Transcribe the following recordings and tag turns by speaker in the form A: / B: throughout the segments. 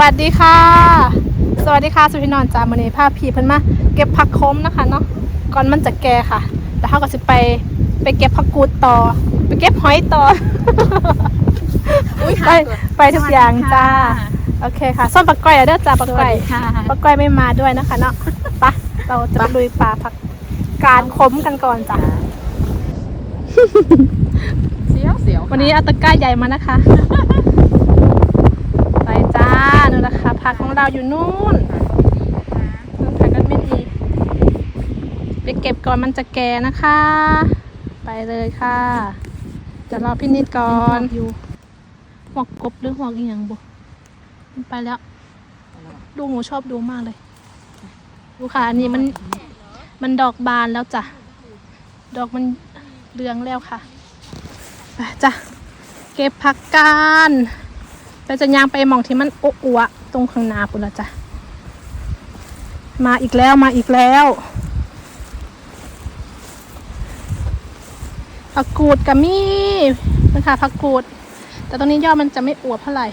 A: วัสดีค่ะ สวัสดีค่ะ สุพินอนจามันนี้ภาพพีเพิ่นมาเก็บผักคมนะคะเนาะก่อนมันจะแก่ค่ะแล้วเขาก็จะไปไปเก็บผักกูดต่อ ไปเก็บหอยต่ออไปไปทุกอย่างจ้าโอเคค่ะส้มปักก้อยอะเด้อจ้าปักก้อย
B: ค่ะ
A: ปักก้อยไม่มาด้วยนะคะเนาะไปะเราจะไปลุยป่าผักการคมกันก่อนจ้ะ
B: เสียวเสียว
A: วันนี้เอาตะกร้าใหญ่มานะคะ ไปจ้านู่นนะคะ ผักของเราอยู่นู่นนู่นผักก็ไม่ดีไปเก็บก่อนมันจะแก่นะคะ ไปเลยค่ะจะรอพี่นิดก่อนอยู่หัวกบหรือหัวอีหยังบุมันไปแล้วลูหนูชอบดูมากเลย ดูค่ะอันนี้มันมันดอกบานแล้วจ้ะ ดอกมันเรืองแล้วค่ะ ไปจ้ะ เก็บผักกันไปจะยางไปหมองที่มันอ้วะ ตรงข้างหน้าปุ่นละจ้ะมาอีกแล้วมาอีกแล้วผักกูดกับมีนะคะผักกูด แต่ตรงนี้ยอดมันจะไม่อวบเท่าไหร่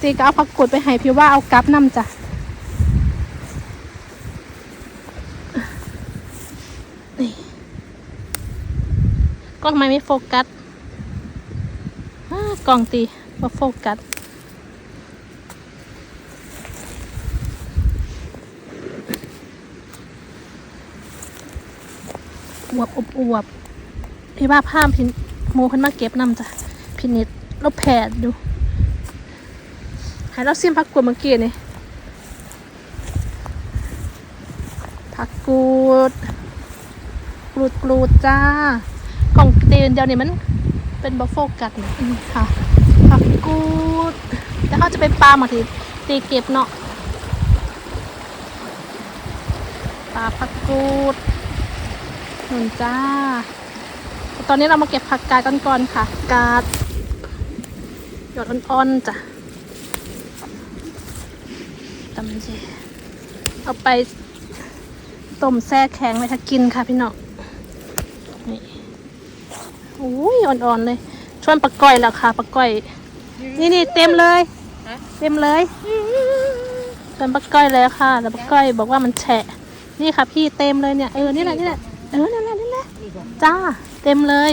A: จีก็เอาผักกูดไปให้พี่ว่าเอากับน้ำจ้ะกล้องทำไมไม่โฟกัส กล้องตีว่าโฟกัสอวบอบอวบพี่ว่าภาพินโมเพันมาเก็บนำจ้ะพินิดเราแผดดูให้เราซิมพักกูดเมื่อกี้นี่ผักกูดกรูดกรูดจ้ากล่องเตีนเดียวนี่มัน เป็นบัฟโฟกัสนะนี่ค่ะผักกูดแล้วเขาจะไปปลาหมาทีตีเก็บเนาะปลาผักกูดหนุนจ้า ตอนนี้เรามาเก็บผักกาดกันก่อนค่ะ กาดหยดอ่อนๆจ้ะตำเจเอาไปต้มแช่แข็งไว้ถ้ากินค่ะพี่น้องนี่ อุ้ยอ่อนๆเลย ชวนปลาก้อยแล้วค่ะปลาก้อย นี่นี่เต็มเลยเต็มเลยชวนปลาก้อยแล้วค่ะแต่ปลาก้อยบอกว่ามันแฉะ นี่ค่ะพี่เต็มเลยเนี่ยเออนี่แหละนี่แหละเออนั่นแหละนี่แหละจ้า เต็มเลย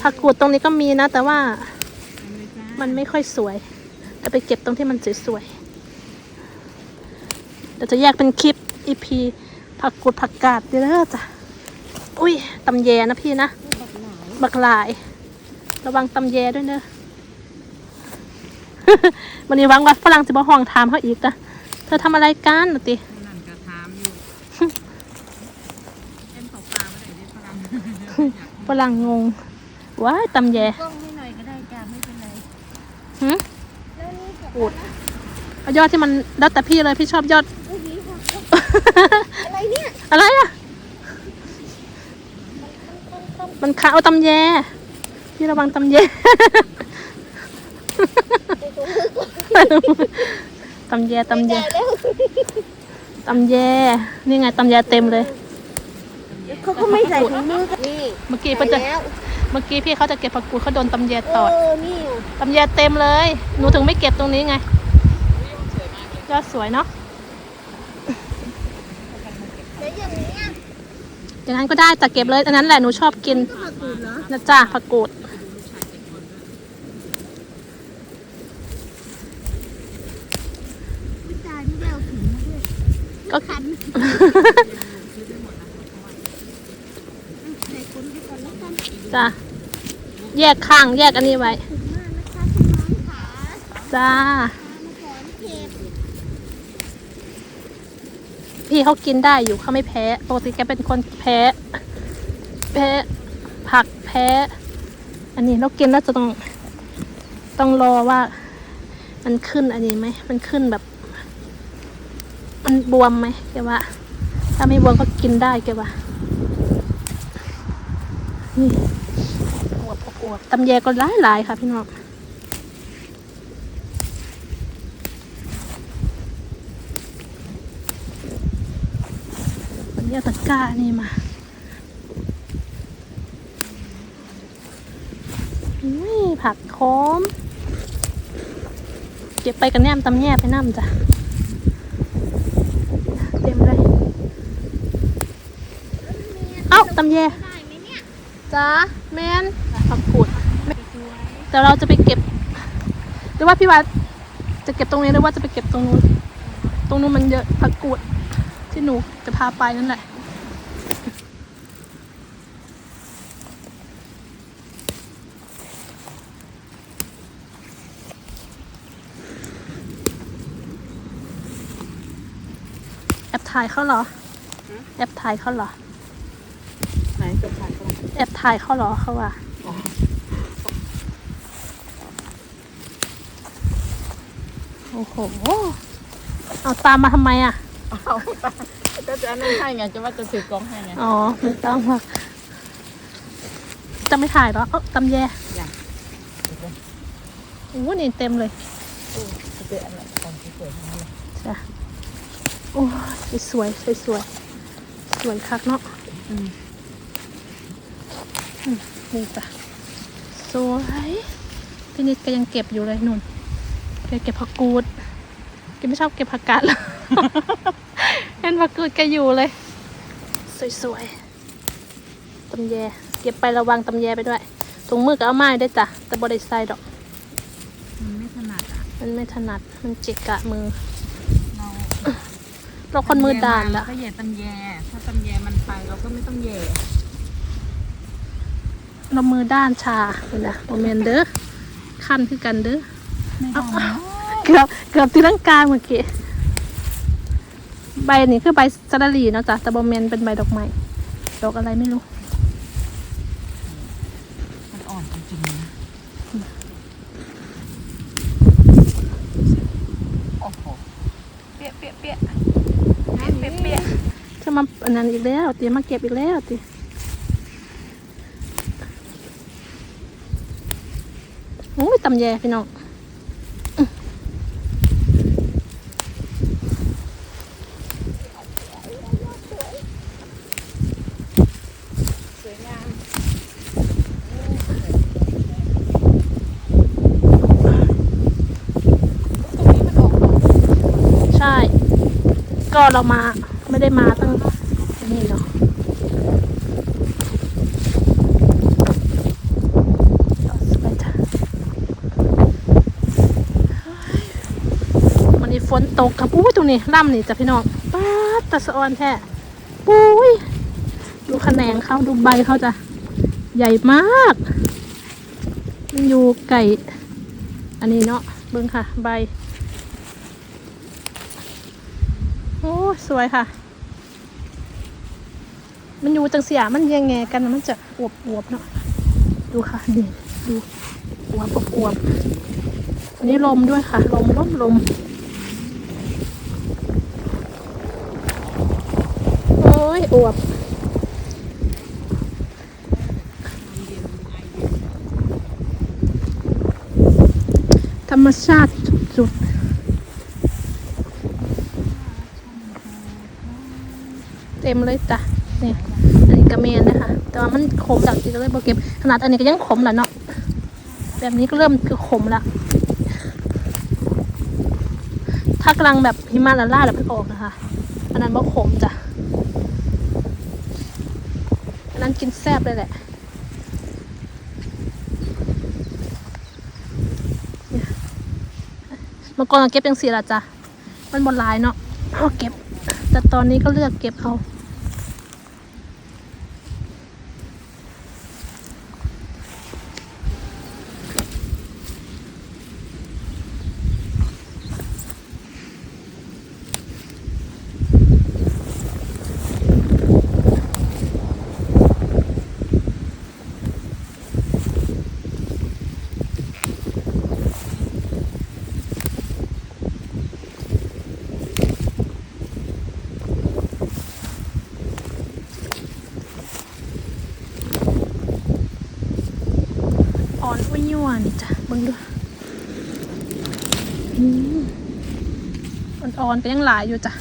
A: ผักกูดตรงนี้ก็มีนะ แต่ว่ามันไม่ค่อยสวยแต่ไปเก็บตรงที่มันสวยๆเดี๋ยวจะแยกเป็นคลิป EP ผักกูดผักกาดเดี๋ยวเด้อจ้ะ อุ้ยตำแยนะพี่นะ บักหลาย ระวังตำแยด้วยเนอะวันนี้หวังว่าฝรั่งจะมาห้องถามเขาอีกนะเธอทำอะไรกันน่ะติ
B: นั่นกระทามอยู่เอ็นเขาปลาไม่ได้ได้ฝรั่ง
A: ฝรั่งงงว้ายตำแย
C: กล้องให้หน่อยก็ได้จ้าไม่เป็นไร
A: หืม
C: แล้วนี่กับ
A: ปูดเอายอดที่มันแล้วแต่พี่เลยพี่ชอบยอด
C: ผู้หญิงค่ะอะไรเนี่ย
A: อะไรอะ มันขาเอาตำแยพี่ระวังตำแย ตำแยตำแย
C: ได้แล้ว
A: ตำแยนี่ไงตำแยเต็มเลย
C: เขาก็ไม่ใส่ถุงมือนี่
A: เมื่อกี้เพิ่นจะ
C: ใส่แล้ว
A: เมื่อกี้พี่เขาจะเก็บผักกูดเขาโดนตำแย
C: เอ
A: ตอด
C: อนี่
A: ตำแยเต็มเลย หนูถึงไม่เก็บตรงนี้ไงยอดสวยเนาะ
C: แล้วอย่างนี้ อะ
A: อย่างนั้นก็ได้แต่เก็บเลยอันนั้นแหละหนูชอบกิน
C: ก็มากูดเหรอ
A: นะจ้าผักกูด
C: ผู้ชายที่เอาถุงมาด้วย
A: ก็
C: ขันใส่คนไปก่อนแล้วกัน
A: จ้าแยกข้างแยกอันนี้ไว้
C: ถึงมากนะคะคุณน้องขา
A: จ้า
C: มาสอนเก็บ
A: พี่เขากินได้อยู่เขาไม่แพ้ปกติแกเป็นคนแพ้ แพ้ผักแพ้ อันนี้เรากินแล้วจะต้องต้องรอว่า มันขึ้นอันนี้ไหมมันขึ้นแบบ มันบวมไหมแกว่า ถ้าไม่บวมก็กินได้แกว่านี่อวบอวบตำแยก็หลายหลายๆค่ะพี่น้อง วันนี้ เอาตะกร้านี่มาอุ้ยผักโคมเก็บไปกันแนมตำแย่ไปน้ำจ้ะ เต็มเลย เอ้าตำแย่
C: ได้ไหมเนี่ย
A: จ้าแมนผักกูดแต่เราจะไปเก็บ หรือว่าพี่วัดจะเก็บตรงนี้หรือว่าจะไปเก็บตรงนู้น ตรงนู้นมันเยอะผักกูด ที่หนูจะพาไปนั่นแหละแอบถ่ายเขาเหรอ แอบถ่ายเขาเหรอ
B: ไหนจบถ่ายก็ได้
A: แอบถ่ายเขาเหรอเขาว่าโอ้โห เอาตามมาทำไมอะ
B: เอาก็จะอันนั้นให้ไงจะว่าจะถือกล้องให้ไง
A: อ๋อไม่ต้องหรอกจะไม่ถ่ายเหรอเอ้าตำแย
B: อย่าง
A: โอ้นี่เต็มเลย
B: จะเป็นอะไรกล้องสวยๆทั้งนั้นเลย
A: จ้ะโอ้ยสวยสวยสวยสวยคักเนาะ
B: อืม
A: อืมนี่จ้ะสวยพี่นิดก็ยังเก็บอยู่เลยนุ่นแกเก็บผักกูดแกไม่ชอบเก็บผักกาดหรอก เห็นผักกูดแกอยู่เลย สวยๆตำแย เก็บไประวังตำแยไปด้วยถุงมือก็เอาไม้ได้วยจ้ะ แต่บริใส่ดอก
B: มันไม่ถนัดอะ
A: มันไม่ถนัด มันเจิกกะมือ
B: เรา
A: เราคนมือด่าน
B: แล้
A: ละ
B: วก็แย่ตำแย ถ้าตำแยมันไปเราก็ไม่ต้องแย่
A: เรามือด้านชาเห็นนะโมเมนเด้อขั้นคือกันเด้อ
B: ไม่ต้อง
A: เกือบเกือบตีลังกาเมื่อกี้ ใบนี้คือใบสะระลีเนาะจ้ะแต่โมเมนเป็นใบดอกไม้ดอกอะไรไม่รู้
B: มันอ่อนจริงๆนะโอ้โหเปี้ยเปี้ยเปี้ยเปี้ยเปี้ยเปี้ย
A: จะมาอันนั้นอีกแล้วตีมาเก็บอีกแล้วตีโอ้ยตำแยพี่น้อง
B: สวยงาม
A: ใช่ ก็ เรามาไม่ได้มาตั้งนี่เนาะวันนี้ฝนตกครับอุ้ยตรงนี้ล่ำนี่จ้ะพี่น้องป้าตะสะออนแท้ปุ้ยดูแขนงเขาดูใบเขาจ้ะใหญ่มาก มันอยู่ไก่ อันนี้เนาะเบิ้งค่ะ ใบ โอ้ย สวยค่ะ มันอยู่จังเสียมันยังไงกันมันจะอวบอวบเนาะดูค่ะนี่ดูอวบอวบอันนี้ลมด้วยค่ะ ลมลมลมโอ้ยอวบธรรมชาติจุดๆ ต็มเลยจ้ะนี่อันนี้กระเมนนะคะแต่ว่ามันขมจากที่ก็เลยบอกเก็บขนาดอันนี้ก็ยังขมแหละเนาะแบบนี้ก็เริ่มคือขมละถ้ากำลังแบบหิมะละล่าแล้วมันออกนะคะ อันนั้นบ่ขมจ้ะอันนั้นกินแซ่บเลยแหละเมื่อก่อนเก็บยังสีละจ้ะ มันบนลายเนาะก็เก็บ แต่ตอนนี้ก็เลือกเก็บเอา อ่อนๆก็ยังหลายอยู่จ้ะ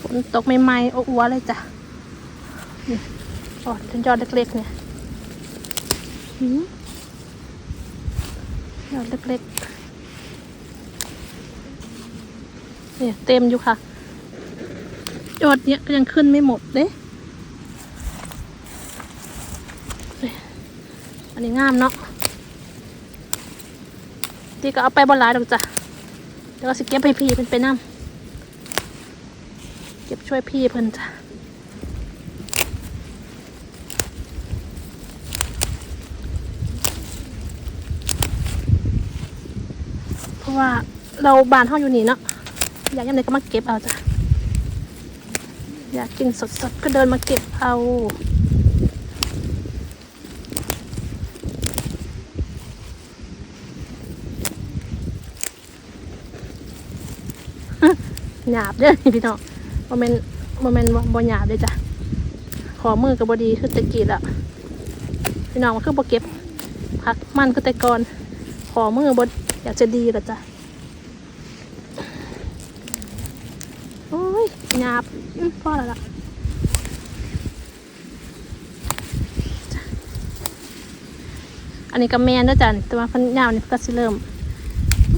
A: ฝนตกใหม่ๆอ้วเลยจ้ะอ่อนจนยอดเล็กๆเนี่ยยอดเล็กๆ เนี่ยเต็มอยู่ค่ะ ยอดเนี้ยก็ยังขึ้นไม่หมดเด้อันนี้งามเนาะที่ก็เอาไปบนหลายดอกจ้ะเดี๋ยวก็สิเก็บให้พี่เป็นไปน้ำเก็บช่วยพี่เพิ่นจ้ะเพราะว่าเราบานห้องอยู่นี่เนาะ อยากยังไงก็มาเก็บเอาจ้ะอยากกินสดๆก็เดินมาเก็บเอาหยาบเด้อพี่น้องโมเมนต์โมเมนต์บ่หยาบเลยจ้ะ ขอมือกับบอดีคือตะกี้ละพี่น้องมันคือบ่เก็บพักมันคือแต่ก่อน ขอมือบดอยากจะดีละจ้ะ โอ้ยหยาบอืม พอแล้วล่ะอันนี้ก็แมนนะจ๊ะแต่ว่าพันยาวนี่เพิ่นก็สิเริ่ม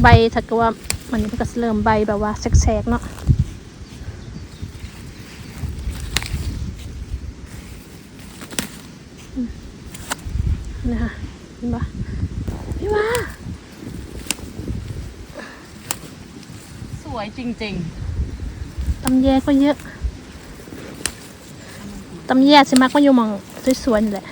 A: ใบถ้าเกิดว่ามันนี้เพิ่นก็สิเริ่มใบแบบว่าแสกๆเนาะอืมนี่ค่ะเห็นปะพี่ว่า
B: สวยจริง
A: ตำแยก็เยอะ ตำแยสิมักมาอยู่มองสวยๆแหละ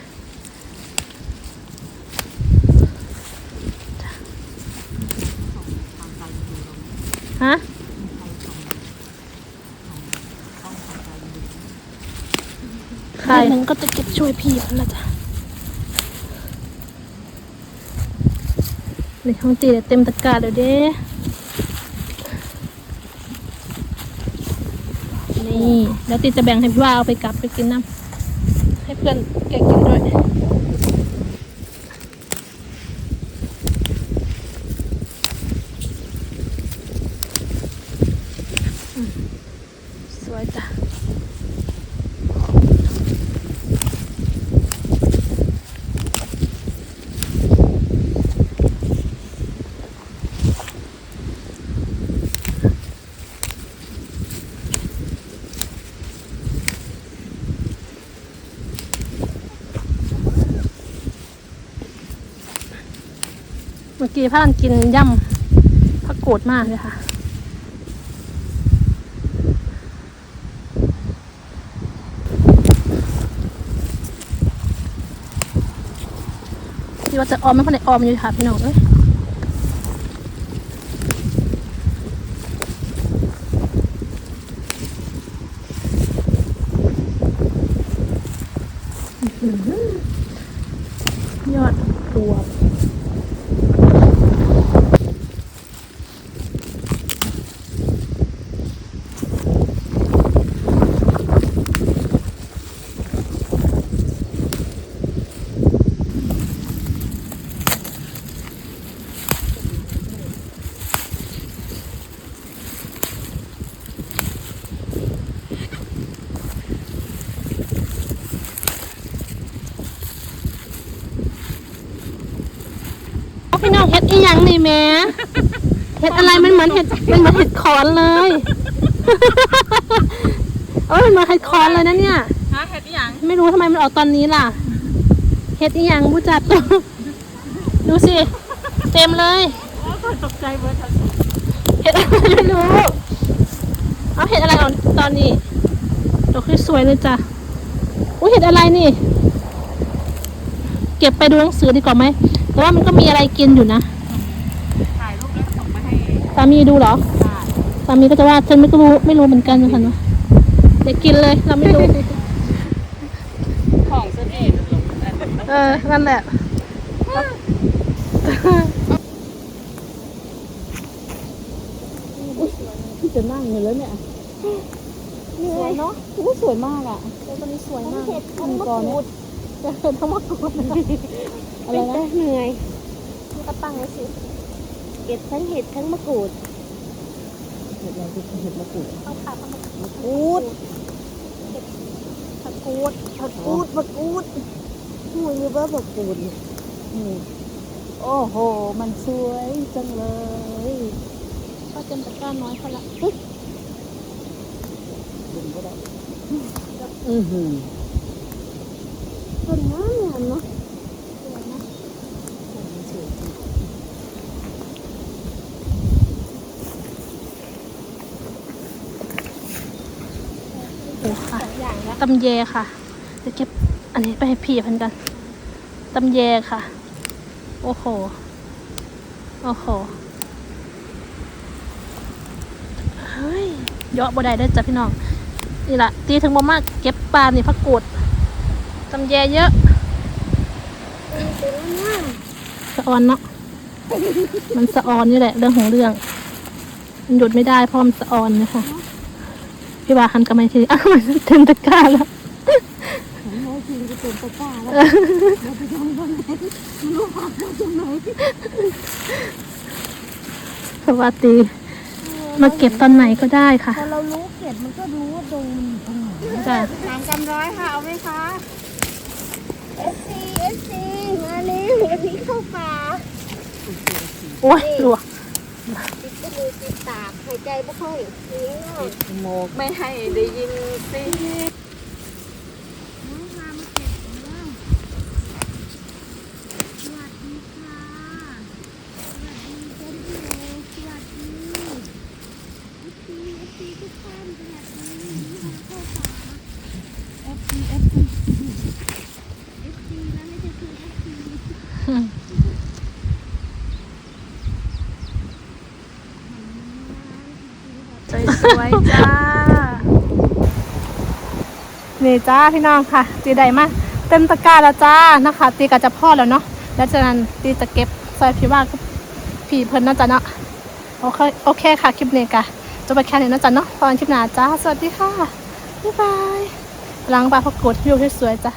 A: ฮะใครนึงก็จะเก็บช่วยพี่มันละจ้ะในห้องตีเต็มตะกร้าเลยวเด้ นี่แล้วตีจะแบ่งให้พี่ว่าเอาไปกลับไปกินน้ำให้เพื่อนแกกินด้วยสวยจ้ะ กี้พากันกินย่ำพักโกดมากเลยค่ะ ที่ว่าจะออมไม่พอได้ออมอยู่ค่ะพี่น้องเอ้ยอื้อหือยอดบวบ พี่น้องเห็ดอีหยังนี่แหม่เห็ดอะไรมันเหมือนเห็ดมันเหมือนเห็ดขอนเลยเอ้ยมันเหมือนเห็ดขอนเลยนะเนี่ย
B: ๆฮะเห็ดอีหยัง
A: ไม่รู้ทำไมมันออกตอนนี้ล่ะ เห็ดอีหยังผู้จัดดูสิ เต็มเลย
B: ตกใจเบอร์ทัน
A: เห็ดอะไรไม่รู้ เอาเห็ดอะไรออกตอนนี้ดอกคือสวยเลยจ้ะอุ้ยเห็ดอะไรนี่ เก็บไปดูหนังสือดีกว่าไหม แต่ว่ามันก็มีอะไรกินอยู่นะ
B: ถ่ายรูปแล้วส่งมาให้
A: สามีดูเหรอ
B: ค่ะ
A: สามีก็จะว่าฉันไม่รู้ไม่รู้เหมือนกันนะคะเนาะเดี๋ยวกินเลยเราไม่รู้
B: ของเสน่ห์ลงอันนั้น
A: เออนั่นแหละ
B: ที่จะนั่งอยู่แล้วเนี่ย
C: สวยเนาะ
B: อู้สวยมากอะ
A: แล้วตัวนี้สวย
C: ทั้ง
A: มาก
C: เห็ดทั้งมะกรูด
A: จะเห็นทั้งหมดกูดนะ
B: อะไรนะ
C: เหนื่อย
A: นี่ก็ตั้งไว้สิ
C: เก็บทั้งเห็ดทั้งมะกรูดห็ดอะไรที่เห็ดมะกรูด
A: ข้าวผัด
C: มะกรูด
A: ผักกูด
C: มะกรูดมะกรูดหูยว่ามะกรูดเนี่ยนี่โอ้โห มันสวยจังเลย
A: ก็เต็มตะกร้าน้อยเขาละ
C: ดึงก็ได้อือหือต้นน้ำเนี่ยเนาะ
A: สวยนะ
C: มันสวยจริง
A: โอ้ค่ะ
C: สองอย่างนะ
A: ตำแยค่ะจะเก็บอันนี้ไปให้พี่เพันกันตำแยค่ะ โอ้โห โอ้โหเฮ้ยเยอะบ่ได้ได้จ้ะพี่น้อง นี่ละตีถึงบ่มากเก็บปลานี่พักกูดตำแยเยอะสะออนเนาะมันสะออนนี่แหละเรื่องของเรื่อง มันหยุดไม่ได้เพราะมันสะออนนะคะ พี่บาหันกลับมาอีกทีอ้าวมันเต็มตะกร้าแล้วำ
C: น้อยจริงจะเป็นตะกร้าแล้วเราไปทำตรงไหนไม่รู้ว่าเราตรงไหน
A: สวัสดีมาเก็บตอนไหนก็ได้ค่ะ
C: พอเรารู้เก็บมันก็รู้ว่าตรงมันอยู่ตรงไหน
A: จ้ะ
B: สามกำร้อยค่ะเอาไหมคะ
C: เอฟซีเอฟซีมาเร็วเอฟซีเข้าป่า
A: โอ้ยหลวก
C: ติดจมูกติดปากหายใจไม่ค่อยดีเนาะ
B: หมกไม่ให้ได้ยินสิ
C: น้องพามาเก็บแล้วสวัสดีค่ะ สวัสดีเจ้าเนี่
A: ยจ้า นี่จ้าพี่น้องค่ะ ตีใดมาเต็มตะกร้าแล้วจ้านะคะ ตีก็จะพ่อแล้วเนาะแล้วจากนั้นตีจะเก็บซอยพี่ว่ากับพี่เพิ่นเนาจะเนาะโอเคโอเคค่ะคลิปนี้กะจะไปแค่นี้นาะจ้ะเนาะตอนคลิปหน้าจ้า สวัสดีค่ะ บ๊ายบายล้างปลาพกกดวิวที่สวยจ้ะ